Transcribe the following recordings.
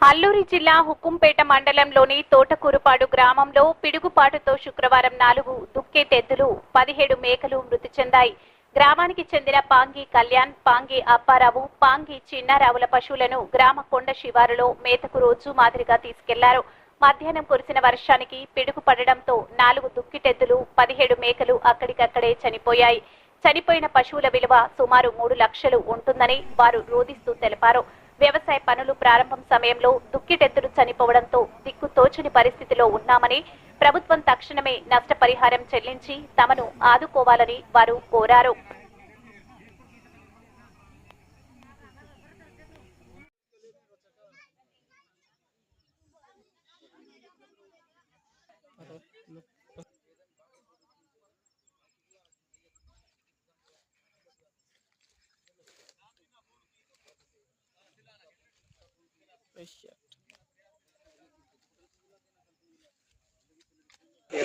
అల్లూరి జిల్లా హుకుంపేట మండలంలోని తోటకూరుపాడు గ్రామంలో పిడుగుపాటుతో శుక్రవారం నాలుగు దుక్కేటెద్దులు పదిహేడు మేకలు మృతి చెందాయి. గ్రామానికి చెందిన పాంగి కళ్యాణ్ పాంగి అప్పారావు పాంగి చిన్నారావుల పశువులను గ్రామ కొండ శివారులో మేతకు రోజు మాదిరిగా తీసుకెళ్ళారు. మధ్యాహ్నం కురిసిన వర్షానికి పిడుగు పడడంతో నాలుగు దుక్కిటెద్దులు పదిహేడు మేకలు అక్కడికక్కడే చనిపోయాయి. చనిపోయిన పశువుల విలువ సుమారు మూడు లక్షలు ఉంటుందని వారు రోధిస్తూ తెలిపారు. వ్యవసాయ పనులు ప్రారంభం సమయంలో దుక్కిటెత్తులు చనిపోవడంతో దిక్కు తోచని పరిస్థితిలో ఉన్నామని ప్రభుత్వం తక్షణమే నష్టపరిహారం చెల్లించి తమను ఆదుకోవాలని వారు కోరారు.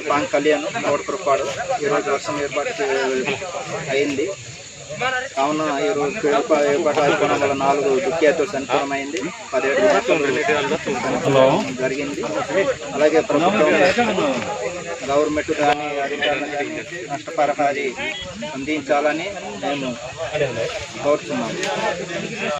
పాన్ కళ్యాణ్ నోడకృపాడు ఈరోజు వర్షం ఏర్పాటు అయింది. కావున ఈరోజు ఏర్పాటు అయిపోవడం వల్ల నాలుగు దుఃఖ్యాతులు చనిపోవడమైంది పదిహేడు జరిగింది. అలాగే ప్రభుత్వం గవర్నమెంట్ కానీ అధికారులు నష్టపరిహారి అందించాలని మేము కోరుతున్నాము.